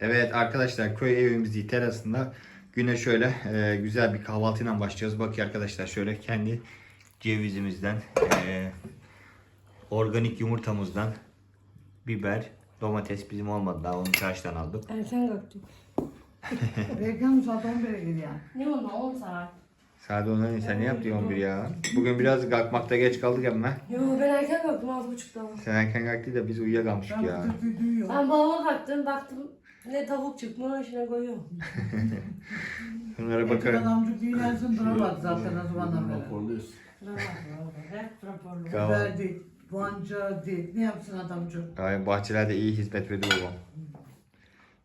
Evet arkadaşlar köy evimizi terasında güne şöyle e, güzel bir kahvaltıyla başlıyoruz. Bakın arkadaşlar şöyle kendi cevizimizden, e, organik yumurtamızdan, biber, domates bizim olmadı daha onu çarşıdan aldık. Erken kalktık. Reklam saat 11'e gidiyor. Ne oldu 10 saat? Saat ondan sen ne yaptın 11 ya? Bugün biraz kalkmakta geç kaldık ama. Yo ben erken kalktım 6.30'da. Sen erken kalktı da biz uyuyakalmıştık ya. Ben babama kalktım baktım ne tavuk çıkmış ne koyuyorum. Şunlara Bakarım. bakarım. Adamcık dinlensin duramadı zaten o zamandan beri. Raporluyuz. Hep raporlu. Kahvaltı. Değil. Ne yapsın adamcık? Gayet bahçelerde iyi hizmet veriyor babam.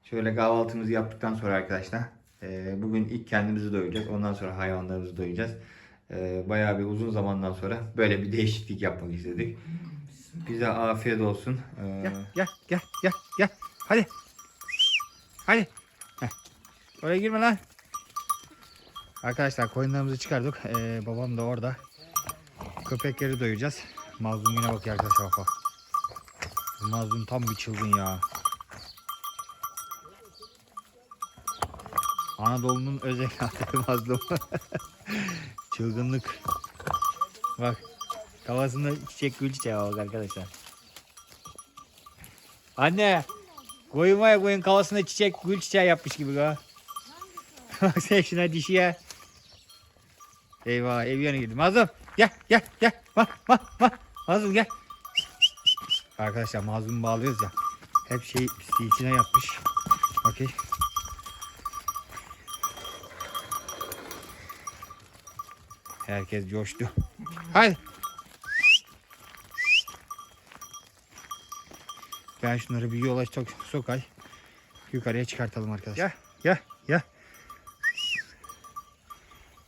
Şöyle kahvaltımızı yaptıktan sonra arkadaşlar e, bugün ilk kendimizi doyuracağız. Ondan sonra hayvanlarımızı doyuracağız. E, bayağı bir uzun zamandan sonra böyle bir değişiklik yapmak istedik. Bize afiyet olsun. E, gel gel gel gel gel. Hadi. Hadi. Heh. Oraya girme lan. Arkadaşlar koyunlarımızı çıkardık. E, babam da orada. Köpekleri doyuracağız. Mazlum yine bakıyor arkadaşlar bak. Mazlum tam bir çılgın ya. Anadolu'nun özel mazlum. Çılgınlık. Bak. Kafasında çiçek gül çiçeği bak arkadaşlar. Anne. Koyun var ya koyun kafasında çiçek gül çiçeği yapmış gibi ha. Bak sen şuna dişiye. Eyvah ev yanı girdi. Mazlum gel gel gel. Bak bak bak. Mazlum gel. Arkadaşlar mazlum bağlıyoruz ya. Hep şey pisliği içine yapmış. Bakayım. Herkes coştu. Hadi. Ben şunları bir yola sok sokay. Yukarıya çıkartalım arkadaşlar. Gel gel gel.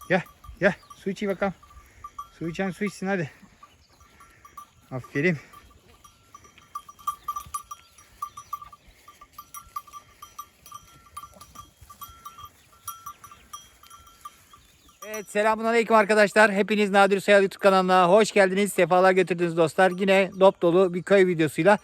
Gel gel. Su içi bakalım. Su içen su içsin hadi. Aferin. Evet selamun aleyküm arkadaşlar. Hepiniz Nadir Sayal YouTube kanalına hoş geldiniz. Sefalar götürdünüz dostlar. Yine dop dolu bir köy videosuyla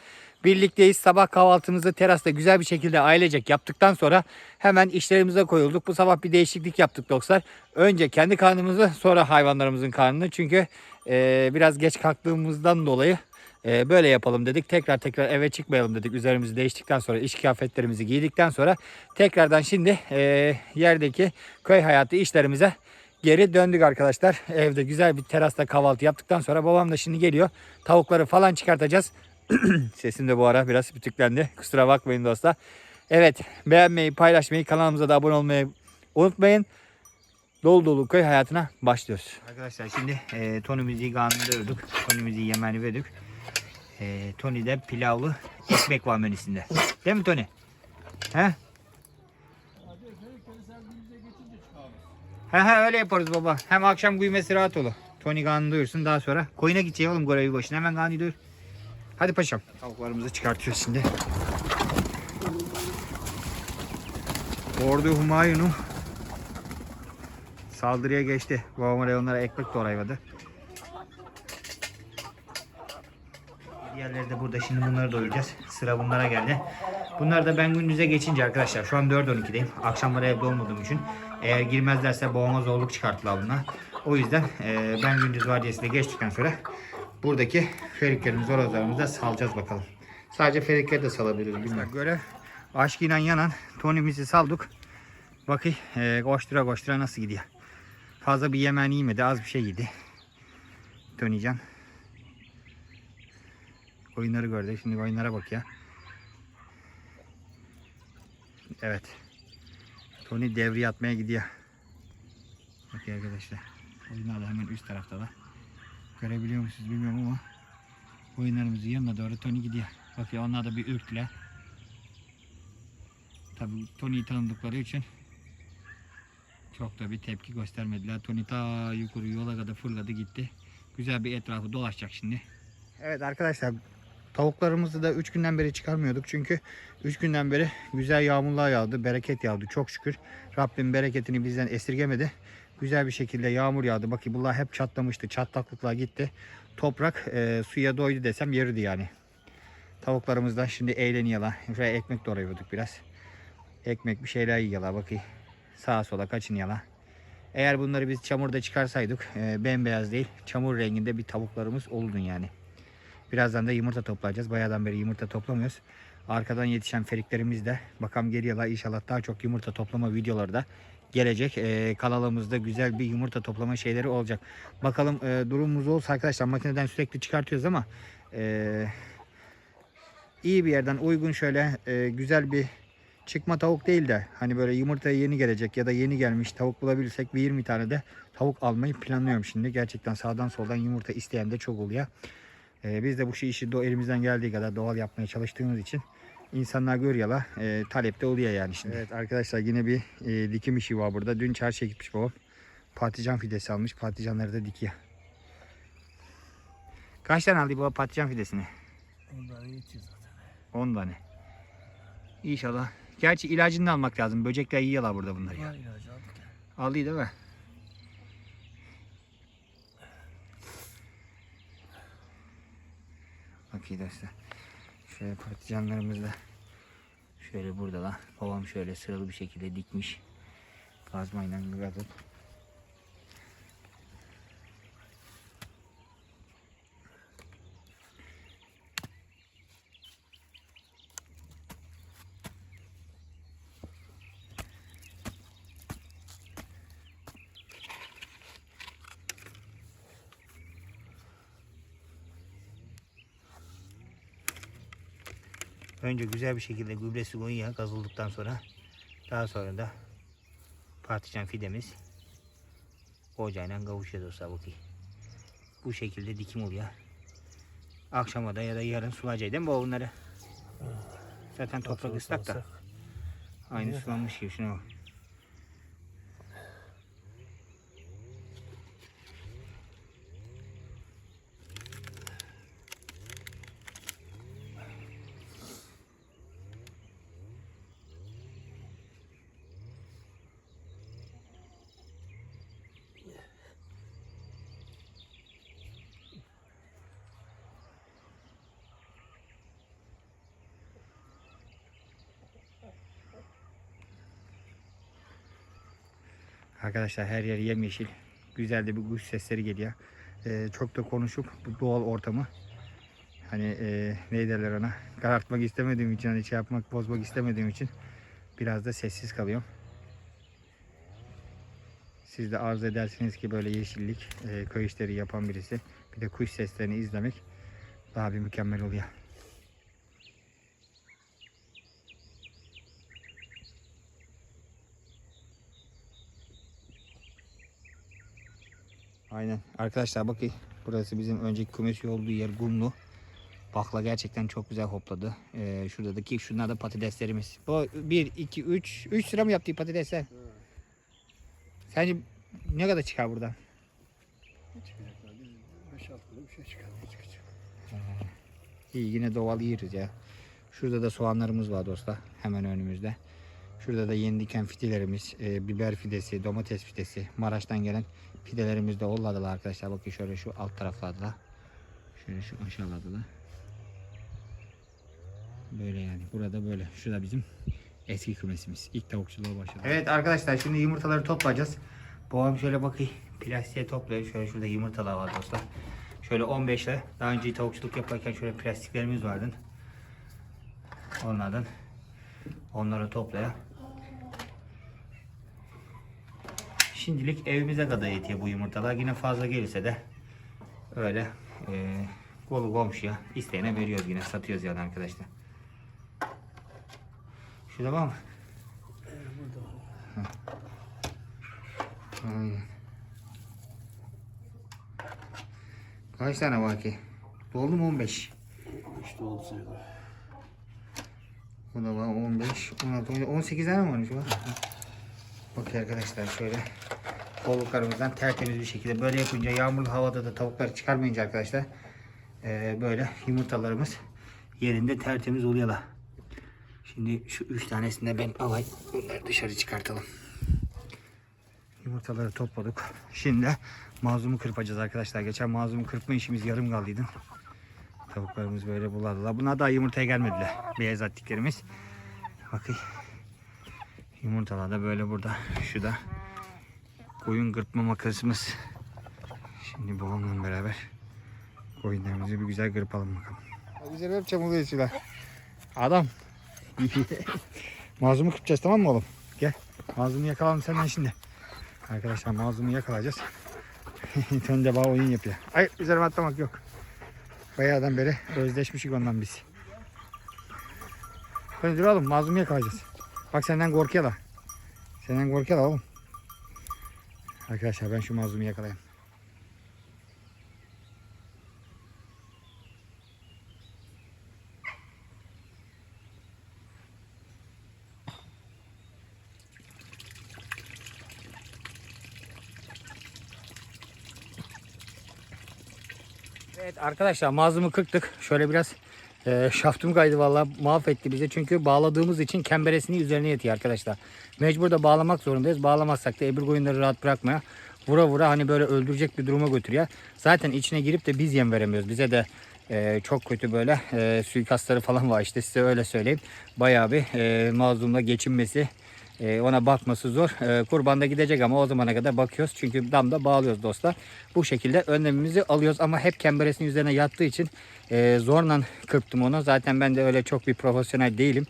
birlikteyiz. Sabah kahvaltımızı terasta güzel bir şekilde ailecek yaptıktan sonra hemen işlerimize koyulduk. Bu sabah bir değişiklik yaptık dostlar. Önce kendi karnımızı sonra hayvanlarımızın karnını. Çünkü e, biraz geç kalktığımızdan dolayı e, böyle yapalım dedik. Tekrar tekrar eve çıkmayalım dedik. Üzerimizi değiştikten sonra iş kıyafetlerimizi giydikten sonra tekrardan şimdi e, yerdeki köy hayatı işlerimize geri döndük arkadaşlar. Evde güzel bir terasta kahvaltı yaptıktan sonra babam da şimdi geliyor. Tavukları falan çıkartacağız. Sesim de bu ara biraz bütüklendi. Kusura bakmayın dostlar. Evet beğenmeyi, paylaşmayı, kanalımıza da abone olmayı unutmayın. Dolu dolu köy hayatına başlıyoruz. Arkadaşlar şimdi e, Tony'mizi karnında ördük. Tony'mizi yemeğini verdik. E, Tony'de pilavlı ekmek var menüsünde. Değil mi Tony? He? He he öyle yaparız baba. Hem akşam kuyumesi rahat olur. Tony karnını doyursun daha sonra. Koyuna gideceği oğlum görevi başına. Hemen karnını doyur. Hadi paşam. Tavuklarımızı çıkartıyoruz şimdi. Ordu Humayun'u saldırıya geçti. Babam oraya onlara ekmek doğraymadı. Diğerleri de burada. Şimdi bunları doyuracağız. Sıra bunlara geldi. Bunlar da ben gündüze geçince arkadaşlar. Şu an 4.12'deyim. Akşamları evde olmadığım için. Eğer girmezlerse babama zorluk çıkarttılar bunlar. O yüzden e, ben gündüz vardiyasıyla geçtikten sonra buradaki feriklerimizi, horozlarımızı da salacağız bakalım. Sadece ferikleri de salabiliriz bilmiyorum. Göre aşkıyla yanan tonimizi saldık. Bakın e, koştura koştura nasıl gidiyor. Fazla bir yemeğini yemedi. Az bir şey yedi. Tonycan. Koyunları gördü. Şimdi koyunlara bak ya. Evet. Tony devriye atmaya gidiyor. Bakın arkadaşlar. Koyunlar da hemen üst tarafta da. Görebiliyor musunuz bilmiyorum ama koyunlarımızın yanına doğru Tony gidiyor. Bakıyor onlar da bir ürkle. Tabi Tony'yi tanıdıkları için çok da bir tepki göstermediler. Tony ta yukarı yola kadar fırladı gitti. Güzel bir etrafı dolaşacak şimdi. Evet arkadaşlar tavuklarımızı da 3 günden beri çıkarmıyorduk. Çünkü 3 günden beri güzel yağmurlar yağdı. Bereket yağdı çok şükür. Rabbim bereketini bizden esirgemedi. Güzel bir şekilde yağmur yağdı. Bakın bunlar hep çatlamıştı. Çatlaklıklar gitti. Toprak e, suya doydu desem yeridi yani. Tavuklarımız da şimdi eğleniyorlar. Şuraya ekmek doğruyorduk biraz. Ekmek bir şeyler yiyorlar bakayım. Sağa sola kaçınıyorlar. Eğer bunları biz çamurda çıkarsaydık e, bembeyaz değil çamur renginde bir tavuklarımız olurdun yani. Birazdan da yumurta toplayacağız. Bayağıdan beri yumurta toplamıyoruz. Arkadan yetişen feriklerimiz de bakalım geliyorlar. İnşallah daha çok yumurta toplama videoları da gelecek. Ee, kanalımızda güzel bir yumurta toplama şeyleri olacak. Bakalım e, durumumuz olsa arkadaşlar makineden sürekli çıkartıyoruz ama e, iyi bir yerden uygun şöyle e, güzel bir çıkma tavuk değil de hani böyle yumurtaya yeni gelecek ya da yeni gelmiş tavuk bulabilirsek bir 20 tane de tavuk almayı planlıyorum şimdi. Gerçekten sağdan soldan yumurta isteyen de çok oluyor. Ee, biz de bu işi elimizden geldiği kadar doğal yapmaya çalıştığımız için insanlar görüyorlar. E, talep de oluyor yani şimdi. Evet arkadaşlar yine bir e, dikim işi var burada. Dün çarşıya gitmiş babam. Patlıcan fidesi almış. Patlıcanları da dikiyor. Kaç tane aldı baba patlıcan fidesini? Ondan yetiyor zaten. 10 tane. İnşallah. Gerçi ilacını da almak lazım. Böcekler yiyorlar burada bunları. ya. İlacı aldık ya. Aldı değil mi? Bakayım dostlar. Şöyle patlıcanlarımız da şöyle burada da babam şöyle sıralı bir şekilde dikmiş. Kazmayla kazıp. Önce güzel bir şekilde gübresi koyuyor kazıldıktan sonra. Daha sonra da patlıcan fidemiz ocağıyla kavuşuyor dostlar bakayım. Bu şekilde dikim oluyor. Akşama da ya da yarın sulayacak değil mi bu bunları? Zaten toprak ıslak da. Aynı sulanmış gibi şuna bak. Arkadaşlar her yer yemyeşil. Güzel de bir kuş sesleri geliyor. Ee, çok da konuşup bu doğal ortamı hani e, ne derler ona karartmak istemediğim için hani şey yapmak bozmak istemediğim için biraz da sessiz kalıyorum. Siz de arzu edersiniz ki böyle yeşillik e, köy işleri yapan birisi bir de kuş seslerini izlemek daha bir mükemmel oluyor. Aynen. Arkadaşlar bakın burası bizim önceki kümes olduğu yer kumlu. Bakla gerçekten çok güzel hopladı. Ee, şuradaki şunlar da patateslerimiz. Bu 1, 2, 3. 3 sıra mı yaptı patatesler? Sence ne kadar çıkar buradan? Ne çıkacak lan? Biz 5-6 kilo bir şey çıkar. Çıkacak? İyi yine doğal yeriz ya. Şurada da soğanlarımız var dostlar. Hemen önümüzde. Şurada da yeni diken fidelerimiz, e, biber fidesi, domates fidesi, Maraş'tan gelen fidelerimiz de olladılar arkadaşlar. Bakın şöyle şu alt taraflarda da. Şöyle şu aşağılarda da. Böyle yani. Burada böyle. Şurada bizim eski kümesimiz. İlk tavukçuluğa başladı. Evet arkadaşlar şimdi yumurtaları toplayacağız. Babam şöyle bakayım. Plastiğe topluyor. Şöyle şurada yumurtalar var dostlar. Şöyle 15 ile daha önce tavukçuluk yaparken şöyle plastiklerimiz vardı. Onlardan onları toplaya. Şimdilik evimize kadar yetiyor bu yumurtalar. Yine fazla gelirse de öyle e, kolu komşuya isteyene veriyoruz yine satıyoruz yani arkadaşlar. Şurada var mı? Burada Aynen. Kaç tane var ki? Doldu mu 15? işte oldu sayılır. Bu da var 15, 16, 17, 18 tane mi varmış bu? Bak arkadaşlar şöyle kolluklarımızdan tertemiz bir şekilde böyle yapınca yağmurlu havada da tavukları çıkarmayınca arkadaşlar eee, böyle yumurtalarımız yerinde tertemiz oluyorlar. Şimdi şu üç tanesini de ben alayım. Bunları dışarı çıkartalım. Yumurtaları topladık. Şimdi mazlumu kırpacağız arkadaşlar. Geçen mazlumu kırpma işimiz yarım kaldıydı. Tavuklarımız böyle buladılar. Bunlar daha yumurtaya gelmediler. Beyaz attiklerimiz. Bakın. Yumurtalar da böyle burada. Şu da koyun gırpma makasımız. Şimdi babamla beraber koyunlarımızı bir güzel gırpalım bakalım. Güzel hep çamurluyor silah. Adam. Mazlumu kırpacağız tamam mı oğlum? Gel. Mazlumu yakalalım senden şimdi. Arkadaşlar mazlumu yakalayacağız. Tön de bağ oyun yapıyor. Hayır üzerime atlamak yok. Bayağıdan beri özleşmişik ondan biz. Hadi dur oğlum mazlumu yakalayacağız. Bak senden korkuyorlar. Senden korkuyorlar oğlum. Arkadaşlar ben şu mazlumu yakalayayım. Evet arkadaşlar mazlumu kırktık. Şöyle biraz e, şaftım kaydı valla mahvetti bize. Çünkü bağladığımız için kemberesini üzerine yatıyor arkadaşlar. Mecbur da bağlamak zorundayız. Bağlamazsak da ebir koyunları rahat bırakmaya vura vura hani böyle öldürecek bir duruma götürüyor. Zaten içine girip de biz yem veremiyoruz. Bize de e, çok kötü böyle e, suikastları falan var işte size öyle söyleyeyim. Bayağı bir e, mazlumla geçinmesi e, ona bakması zor. E, kurban da gidecek ama o zamana kadar bakıyoruz. Çünkü damda bağlıyoruz dostlar. Bu şekilde önlemimizi alıyoruz ama hep kemberesinin üzerine yattığı için e, zorla kırptım onu. Zaten ben de öyle çok bir profesyonel değilim.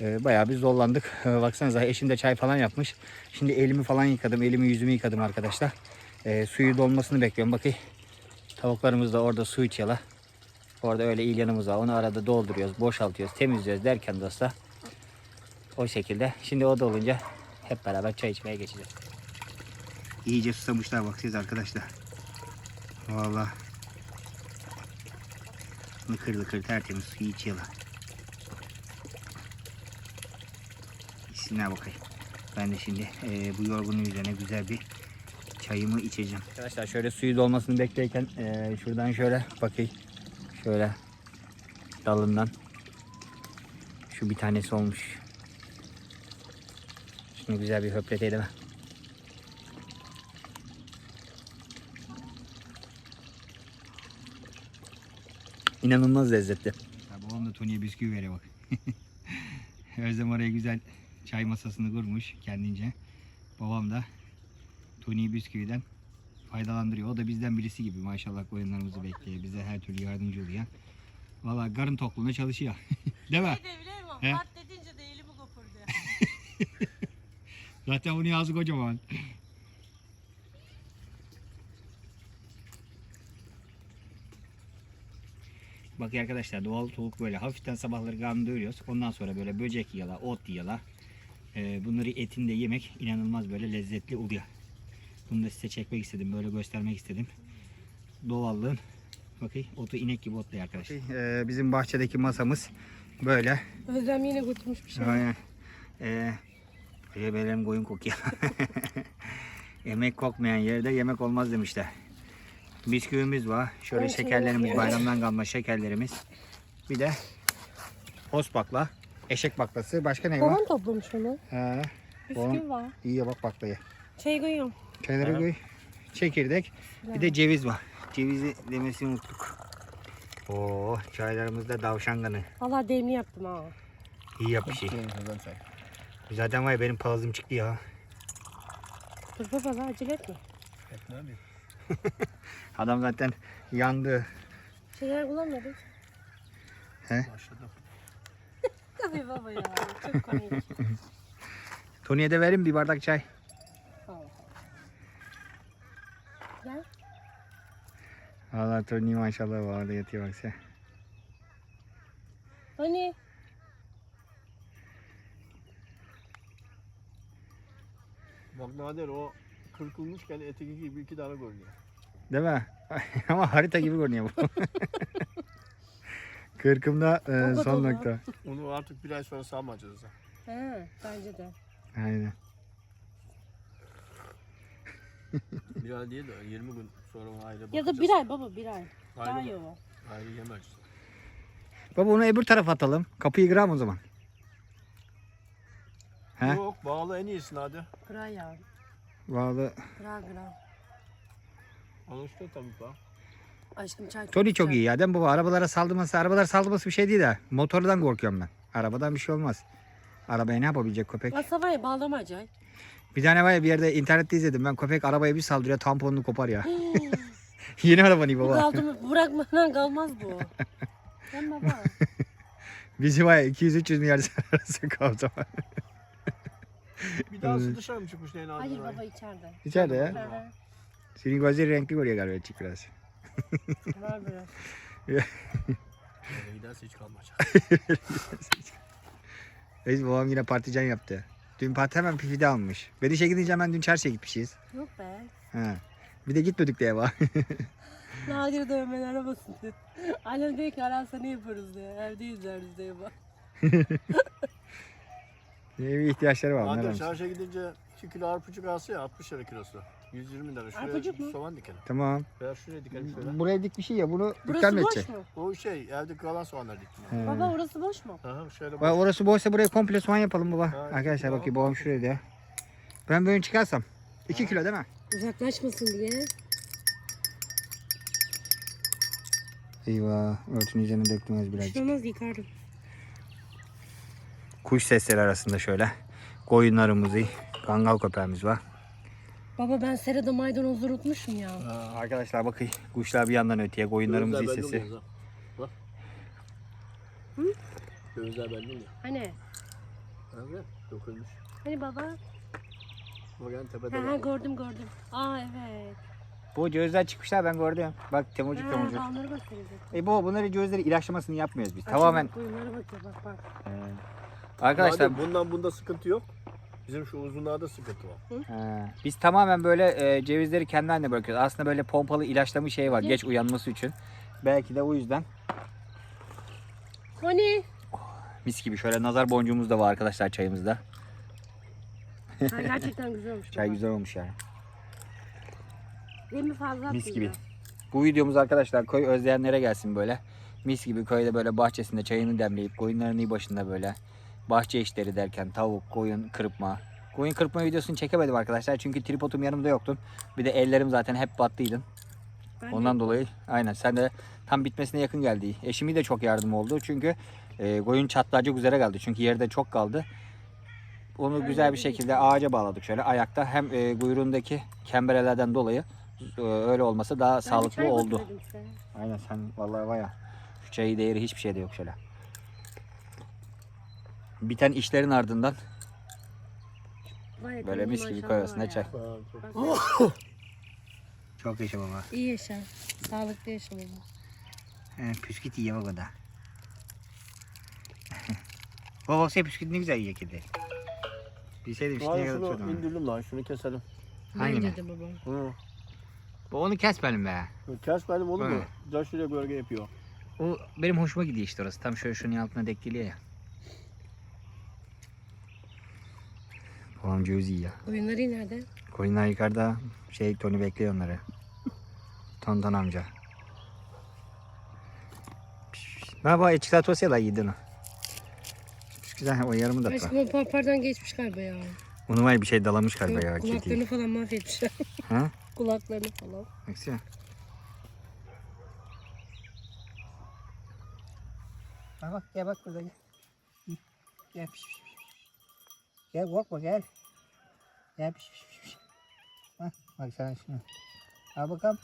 E, bayağı bir zorlandık. E, baksanıza eşim de çay falan yapmış. Şimdi elimi falan yıkadım. Elimi yüzümü yıkadım arkadaşlar. E, suyu dolmasını bekliyorum. Bakayım. Tavuklarımız da orada su içiyorlar. Orada öyle ilyanımız var. Onu arada dolduruyoruz, boşaltıyoruz, temizliyoruz derken dostlar. O şekilde. Şimdi o da olunca hep beraber çay içmeye geçeceğiz. İyice susamışlar bak siz arkadaşlar. Vallahi. Lıkır lıkır tertemiz suyu içiyorlar. İçsinler bakayım. Ben de şimdi eee, bu yorgunun üzerine güzel bir çayımı içeceğim. Arkadaşlar şöyle suyu dolmasını bekleyken eee, şuradan şöyle bakayım. Şöyle dalından şu bir tanesi olmuş. Şunu güzel bir höpletelim. İnanılmaz lezzetli. Babam da Tony'ye bisküvi veriyor bak. Özlem oraya güzel çay masasını kurmuş kendince. Babam da Tony bisküviden faydalandırıyor. O da bizden birisi gibi maşallah koyunlarımızı bekliyor. Bize her türlü yardımcı oluyor. Valla karın tokluğuna çalışıyor. Değil mi? He? Part dedince de elimi kopurdu. Zaten bunun ağzı kocaman. Bak arkadaşlar doğal tavuk böyle hafiften sabahları karnını doyuruyoruz. Ondan sonra böyle böcek yiyorlar, ot yiyorlar. Ee, bunları etinde yemek inanılmaz böyle lezzetli oluyor. Bunu da size çekmek istedim, böyle göstermek istedim. Doğallığın bakın otu inek gibi otluyor arkadaşlar. Ee, bizim bahçedeki masamız böyle. Özlem yine götürmüş bir şey. Aynen. Ee, benim koyun kokuyor. Yemek kokmayan yerde yemek olmaz demişler. Bisküvimiz var. Şöyle Ben şekerlerimiz, şöyle- bayramdan kalma şekerlerimiz. Bir de hos bakla, eşek baklası. Başka ne var? Babam toplamış onu. He, Bisküvi var. iyi ya bak baklayı. Şey koyuyorum. Çayları koy. Çekirdek. Bir de ceviz var. Cevizi demesini unuttuk. Oo, çaylarımızda davşan kanı. Valla demli yaptım ha. İyi yap bir şey. Zaten var ya benim palazım çıktı ya. Dur baba la acele etme. Etme abi. Adam zaten yandı. Şeyler kullanmadık. Başladım. Tabii baba ya. Çok komik. Tony'ye de verin bir bardak çay. Gel. Valla Tony maşallah var orada yatıyor bak sen. Hani? Bak Nadir o kırkılmışken eteki gibi iki tane görünüyor. Değil mi? Ama harita gibi görünüyor bu. Kırkımda e, son ya. nokta. Onu artık bir ay sonra sağmayacağız. He bence de. Aynen. Bir ay değil de 20 gün sonra onu ayrı Ya bakacağız. da bir ay baba bir ay. Daha Ayrı, iyi o. ayrı yemeyeceğiz. Baba onu öbür tarafa atalım. Kapıyı kıram o zaman. He? Yok bağlı en iyisi Nadir. Kıra ya. Valla Kıra kıra. Alıştı tabii bak. Aşkım çay çok Tony çok iyi ya. Değil mi baba? Arabalara saldırması, arabalar saldırması bir şey değil ha. Motordan korkuyorum ben. Arabadan bir şey olmaz. Arabaya ne yapabilecek köpek? Masavaya bağlamacay. Bir tane var ya bir yerde internette izledim ben köpek arabaya bir saldırıyor tamponunu kopar ya. Yeni araba Bu baba. kaldı mı? Bırakmadan kalmaz bu. Sen baba. Bizi var ya 200-300 milyar arası kaldı. Bir daha dışarı mı çıkmış neyin Hayır baba içeride. İçeride ya. İçeride. Senin gözleri renkli görüyor galiba çık biraz. Var biraz. Nereye giderse hiç kalmayacak. Reis babam yine partican yaptı. Dün parti hemen pifide almış. Ben işe gidince hemen dün çarşıya gitmişiz. Yok be. Ha. Bir de gitmedik diye bak. Nadir dövmeli arabasın diyor. Annem diyor ki ararsa ne yaparız diyor. Evde izleriz diyor bak. Evi ihtiyaçları var. almış. çarşıya gidince 2 kilo arpucuk alsa ya 60 lira kilosu. 120 lira. Şuraya Arpucuk mu? soğan dikelim. Tamam. Veya şuraya dikelim şöyle. Buraya dik bir şey ya bunu Burası dükkan mı boş edecek? mu? O şey evde kalan soğanlar diktim. He. Baba orası boş mu? Aha şöyle Bak boş. orası boşsa buraya komple soğan yapalım baba. Ha, Arkadaşlar tamam. bakayım babam şuraya diyor. Ben böyle çıkarsam 2 kilo değil mi? Uzaklaşmasın diye. Eyvah örtünün üzerine döktüm az birazcık. Şuramaz yıkarım. Kuş sesleri arasında şöyle. Koyunlarımızı, kangal köpeğimiz var. Baba ben serada maydanoz unutmuşum ya. Aa, arkadaşlar bakın kuşlar bir yandan öteye koyunlarımızın Gözler belli sesi. Bak. Gözler belli oluyor. Hani? Evet. Dökülmüş. Hani baba? Bak tepede Ha, ha, var. gördüm gördüm. Aa evet. Bu gözler çıkmışlar ben gördüm. Bak temurcuk Ha, temurcuk. onları gösterecek. E bu bunları gözleri ilaçlamasını yapmıyoruz biz. Bak Tamamen. şimdi Koyunlara bakıyor bak bak. Arkadaşlar Nadir, bundan bunda sıkıntı yok. Bizim şu uzunlarda sıkıntı var. He, biz tamamen böyle e, cevizleri kendi haline bırakıyoruz. Aslında böyle pompalı ilaçlama şey var geç uyanması için. Belki de o yüzden Koni. mis gibi şöyle nazar boncuğumuz da var arkadaşlar çayımızda. Ha, gerçekten güzel olmuş. Çay baba. güzel olmuş yani. Değil mi fazla Mis gibi. ya? Bu videomuz arkadaşlar köy özleyenlere gelsin böyle. Mis gibi köyde böyle bahçesinde çayını demleyip koyunların iyi başında böyle bahçe işleri derken tavuk, koyun kırpma. Koyun kırpma videosunu çekemedim arkadaşlar çünkü tripodum yanımda yoktu. Bir de ellerim zaten hep battıydın. Ben Ondan dolayı aynen sen de tam bitmesine yakın geldi. Eşimi de çok yardım oldu çünkü e, koyun çatlayacak üzere geldi. Çünkü yerde çok kaldı. Onu güzel bir şekilde ağaca bağladık şöyle ayakta. Hem e, kuyruğundaki kemberelerden dolayı e, öyle olması daha Ben sağlıklı oldu. Aynen sen vallahi var ya şu çayı değeri hiçbir şeyde yok şöyle. Biten işlerin ardından Vay, böyle mis gibi maşallah koy arasında ya. çay. Çok- Bak, Çok yaşa baba. İyi yaşa. Sağlıklı yaşa baba. He, püsküt yiyor o kadar. baba baksana püsküt ne güzel yiyor kedi. Bilseydim Abi şimdiye kadar şunu tutuyordum. indirdim lan şunu keselim. Hangi Bence mi? de baba. Hı. Bu Onu kes benim be. Kes benim olur mu? Evet. Daha şuraya gölge yapıyor. O benim hoşuma gidiyor işte orası. Tam şöyle şunun altına denk geliyor ya. Babam ceviz yiyor. Koyunları nerede? Koyunlar yukarıda. Şey Tony bekliyor onları. Tonton amca. Merhaba, çikolatası yedin o. Güzel, o yarımı da. Aşkım o parpardan geçmiş galiba ya. Onu var ya, bir şey dalamış galiba ya kulaklarını kediyi. falan mahvetmişler. Ha? Kulaklarını falan. Baksana. Bak bak gel bak burada gel. Gel, piş. Gel korkma gel. Gel piş piş piş. piş. Bak sana şunu. Al bakalım.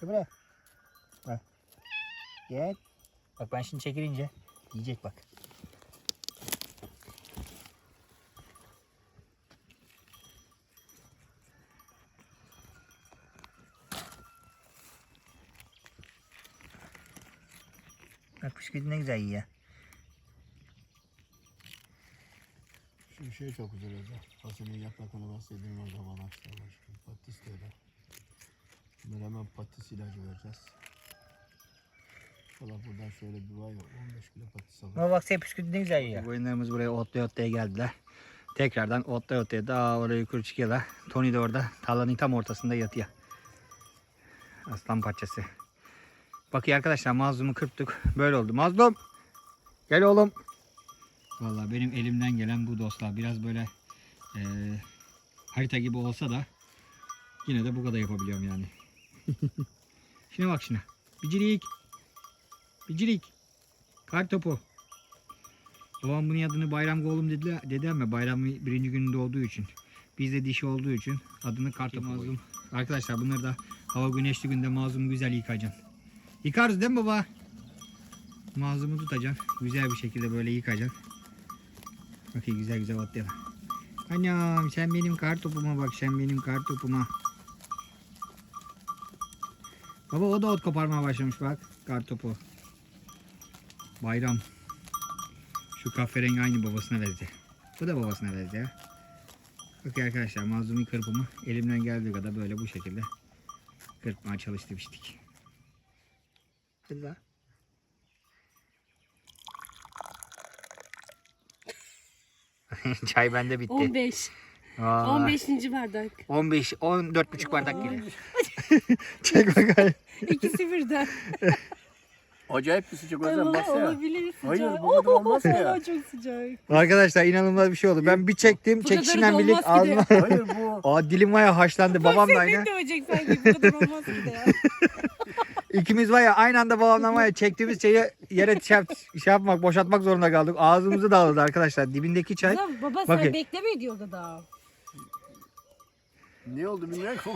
Gel buraya. Bak. Gel. Bak ben şimdi çekilince yiyecek bak. Bak püsküt ne güzel yiyor. Şey çok güzel olacak. Fasulyenin yapraklarını bahsedeyim o zaman akşam aşkım. Patates de öyle. Bunlara hemen patates ilacı vereceğiz. Valla buradan şöyle bir var ya 15 kilo patates alır. Ama bak sen ne güzel yiyor. Koyunlarımız buraya otlaya otlaya geldiler. Tekrardan otlaya otlaya daha oraya yukarı çıkıyorlar. Tony de orada tarlanın tam ortasında yatıyor. Aslan parçası. Bakın arkadaşlar mazlumu kırptık. Böyle oldu. Mazlum! Gel oğlum. Vallahi benim elimden gelen bu dostlar. Biraz böyle eee, harita gibi olsa da yine de bu kadar yapabiliyorum yani. Şuna bak şuna. Bicirik. Bicirik. Kar topu. Babam bunun adını Bayram Oğlum dedi, dedi ama bayram birinci gününde olduğu için. Bizde dişi olduğu için adını kartopu mazlum. Arkadaşlar bunları da hava güneşli günde mazlum güzel yıkacaksın. Yıkarız değil mi baba? Mazlumu tutacaksın. Güzel bir şekilde böyle yıkacaksın. Bakayım güzel güzel otlayalım. Anam sen benim kartopuma bak sen benim kartopuma. Baba o da ot koparmaya başlamış bak kartopu. Bayram. Şu kahverengi aynı babasına verdi. Bu da babasına verdi ya. Bakın arkadaşlar mazlumi kırpımı elimden geldiği kadar böyle bu şekilde kırpmaya çalıştım içtik. Hadi Çay bende bitti. 15. Aa, 15. bardak. 15 14 buçuk bardak geliyor. Çek bakayım. İkisi birden. Acayip bir sıcak o Ay, yüzden baksana. olabilir sıcak. Hayır, bu kadar olmaz ya. Çok sıcak. Arkadaşlar inanılmaz bir şey oldu. Ben bir çektim. Bu kadar Çekişimden da birlik olmaz ki de. ağzıma. Hayır bu. Aa dilim ya haşlandı. Babam da aynı. sen dövecek sanki bu kadar olmaz ki de ya. İkimiz var ya aynı anda babamla var ya çektiğimiz şeyi yere şey, şey yapmak, boşaltmak zorunda kaldık. Ağzımızı dağıldı arkadaşlar. Dibindeki çay. Kızım, baba Bakın. sen bekleme diyor da. Ne oldu bilmiyorum ki.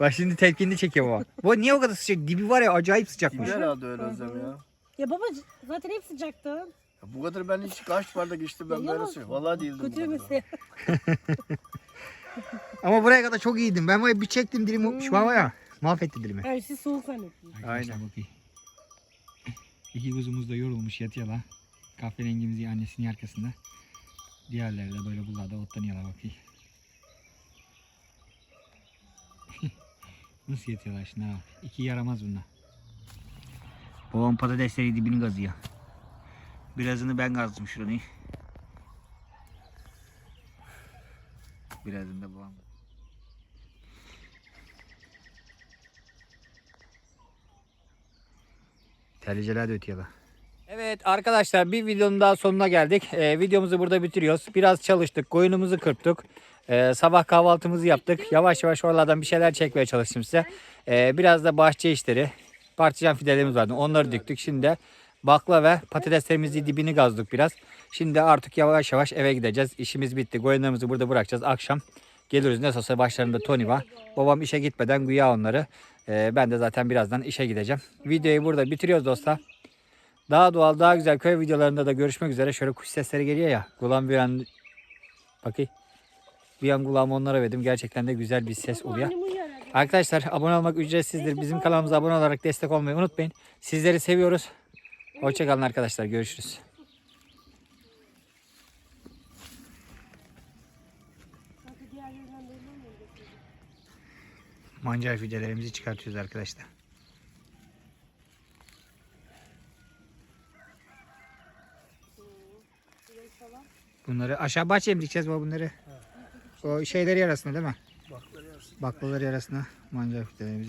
Bak şimdi tepkini çekiyor baba. Bu niye o kadar sıcak? Dibi var ya acayip sıcakmış. Herhalde öyle Özlem ya. Ya baba zaten hep sıcaktı. Ya Bu kadar ben hiç kaç bardak içtim ben Ya böyle yalan. Vallahi değildim. bu kadar. Götürmese. Ama buraya kadar çok iyiydim. Ben var ya bir çektim dilimi. Şu an var ya mahvetti dilimi. Her şey soğuk zannettim. Aynen. İki kuzumuz da yorulmuş yatıyorlar. Kahverengimiz annesinin arkasında. Diğerleri de böyle buralarda otlanıyorlar bakayım. Nasıl yatıyorlar şimdi ha? İki yaramaz bunlar. Babam patatesleri dibini gazıyor. Birazını ben gazdım şuranı. Birazını da babam. Terliceler de ötüyorlar. Evet arkadaşlar bir videonun daha sonuna geldik. Ee, videomuzu burada bitiriyoruz. Biraz çalıştık. Koyunumuzu kırptık. Ee, sabah kahvaltımızı yaptık. Yavaş yavaş oralardan bir şeyler çekmeye çalıştım size. Ee, biraz da bahçe işleri. Parçacan fidelerimiz vardı. Onları döktük. Şimdi de bakla ve patateslerimizi dibini gazdık biraz. Şimdi artık yavaş yavaş eve gideceğiz. İşimiz bitti. Koyunlarımızı burada bırakacağız. Akşam geliriz. Ne olsa başlarında Tony var. Babam işe gitmeden güya onları. Ee, ben de zaten birazdan işe gideceğim. Videoyu burada bitiriyoruz dostlar. Daha doğal, daha güzel köy videolarında da görüşmek üzere. Şöyle kuş sesleri geliyor ya. Kulağım bir an... Bakayım. Bir an kulağımı onlara verdim. Gerçekten de güzel bir ses oluyor. Arkadaşlar abone olmak ücretsizdir. Bizim kanalımıza abone olarak destek olmayı unutmayın. Sizleri seviyoruz. Hoşçakalın arkadaşlar. Görüşürüz. Sanki diğer yerden belli olmuyor. Mancar fidelerimizi çıkartıyoruz arkadaşlar. Bunları aşağı bahçeye mi dikeceğiz baba bunları? O şeyleri arasında değil mi? Baklaları arasında mancar fidelerimizi.